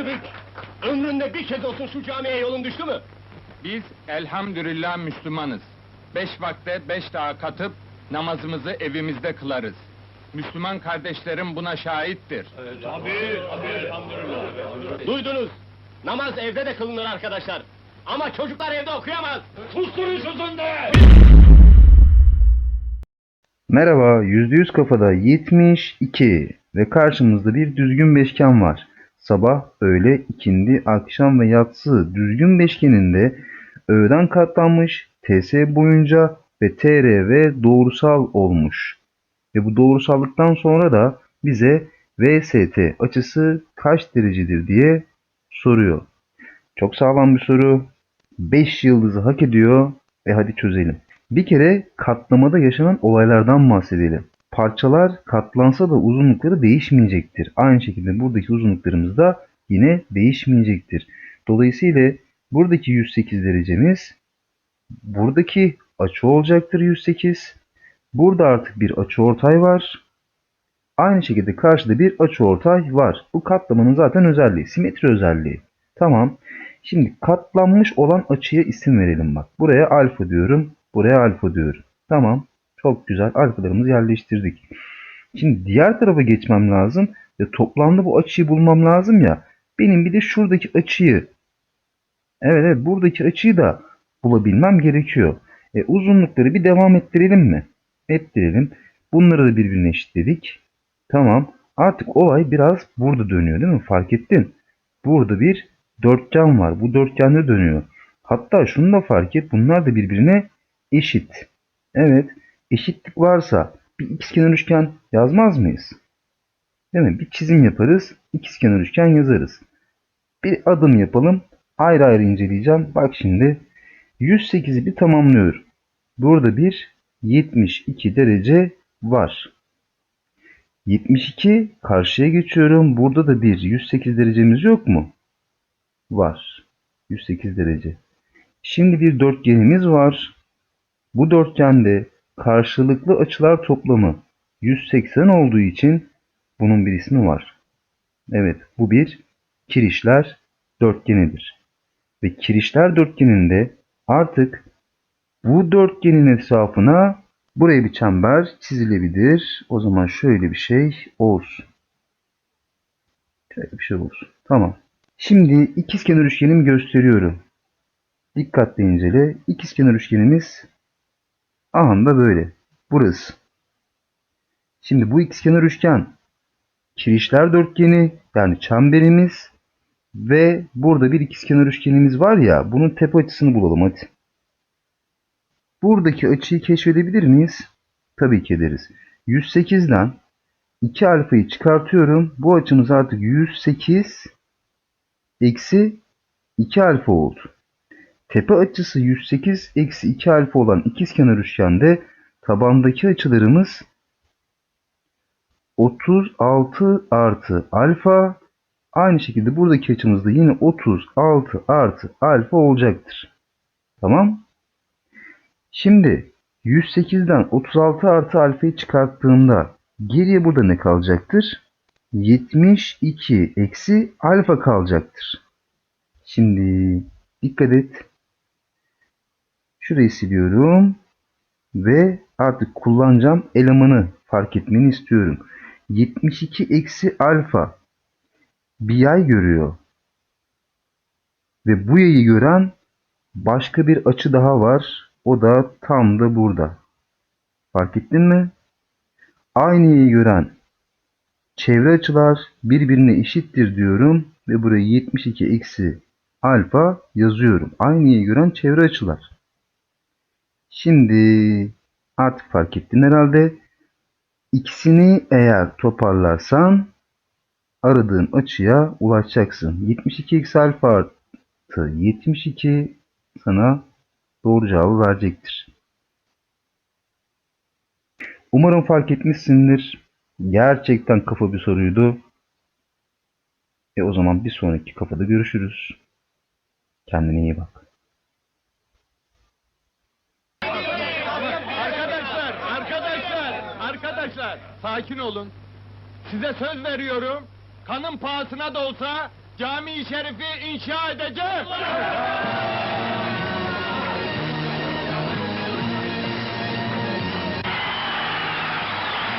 Zübük, ömründe bir kez olsun şu camiye yolun düştü mü? Biz elhamdülillah Müslümanız. Beş vakte beş daha katıp namazımızı evimizde kılarız. Müslüman kardeşlerim buna şahittir. Duydunuz. Namaz evde de kılınır arkadaşlar. Ama çocuklar evde okuyamaz. Susturun susun de! Merhaba, %100 kafada 72 ve karşımızda bir düzgün beşgen var. Sabah, öğle, ikindi, akşam ve yatsı düzgün beşgeninde öğeden katlanmış, TS boyunca ve TRV doğrusal olmuş. Ve bu doğrusallıktan sonra da bize VST açısı kaç derecedir diye soruyor. Çok sağlam bir soru. 5 yıldızı hak ediyor ve hadi çözelim. Bir kere katlamada yaşanan olaylardan bahsedelim. Parçalar katlansa da uzunlukları değişmeyecektir. Aynı şekilde buradaki uzunluklarımız da yine değişmeyecektir. Dolayısıyla buradaki 108 derecemiz buradaki açı olacaktır 108. Burada artık bir açıortay var. Aynı şekilde karşıda bir açıortay var. Bu katlamanın zaten özelliği, simetri özelliği. Tamam. Şimdi katlanmış olan açıya isim verelim bak. Buraya alfa diyorum. Buraya alfa diyorum. Tamam. Çok güzel. Alfalarımızı yerleştirdik. Şimdi diğer tarafa geçmem lazım. Ve toplamda bu açıyı bulmam lazım ya. Benim bir de şuradaki açıyı Evet evet buradaki açıyı da bulabilmem gerekiyor. E, uzunlukları bir devam ettirelim mi? Ettirelim. Bunları da birbirine eşitledik. Tamam. Artık olay biraz burada dönüyor değil mi? Fark ettin. Burada bir dörtgen var. Bu dörtgende dönüyor. Hatta şunu da fark et. Bunlar da birbirine eşit. Evet. Eşitlik varsa bir ikizkenar üçgen yazmaz mıyız? Değil mi? Bir çizim yaparız. ikizkenar üçgen yazarız. Bir adım yapalım. Ayrı ayrı inceleyeceğim. Bak şimdi 108'i bir tamamlıyorum. Burada bir 72 derece var. 72 karşıya geçiyorum. Burada da bir 108 derecemiz yok mu? Var. 108 derece. Şimdi bir dörtgenimiz var. Bu dörtgende karşılıklı açılar toplamı 180 olduğu için bunun bir ismi var. Evet bu bir kirişler dörtgenidir. Ve kirişler dörtgeninde artık bu dörtgenin etrafına buraya bir çember çizilebilir. O zaman şöyle bir şey olsun. Şöyle bir şey olsun. Tamam. Şimdi ikizkenar üçgenimi gösteriyorum. Dikkatle incele. İkizkenar üçgenimiz ahanda böyle. Burası. Şimdi bu ikizkenar üçgen kirişler dörtgeni yani çemberimiz ve burada bir ikizkenar üçgenimiz var ya bunun tepe açısını bulalım hadi. Buradaki açıyı keşfedebilir miyiz? Tabii ki ederiz. 108'den 2 alfayı çıkartıyorum. Bu açımız artık 108 eksi 2 alfa oldu. Tepe açısı 108 eksi 2 alfa olan ikizkenar üçgende tabandaki açılarımız 36 artı alfa aynı şekilde buradaki açımız da yine 36 artı alfa olacaktır. Tamam. Şimdi 108'den 36 artı alfayı çıkarttığımda geriye burada ne kalacaktır? 72 eksi alfa kalacaktır. Şimdi dikkat et. Şurayı siliyorum. Ve artık kullanacağım elemanı fark etmeni istiyorum. 72 eksi alfa bir yay görüyor. Ve bu yayı gören başka bir açı daha var. O da tam da burada. Fark ettin mi? Aynı yayı gören çevre açılar birbirine eşittir diyorum ve buraya 72 eksi alfa yazıyorum. Aynı yayı gören çevre açılar. Şimdi artık fark ettin herhalde. İkisini eğer toparlarsan aradığın açıya ulaşacaksın. 72 eksi alfa artı 72 sana doğru cevabı verecektir. Umarım fark etmişsindir. Gerçekten kafa bir soruydu. E o zaman bir sonraki kafada görüşürüz. Kendine iyi bak. Arkadaşlar, sakin olun. Size söz veriyorum. Kanın pahasına da olsa cami-i şerifi inşa edeceğim.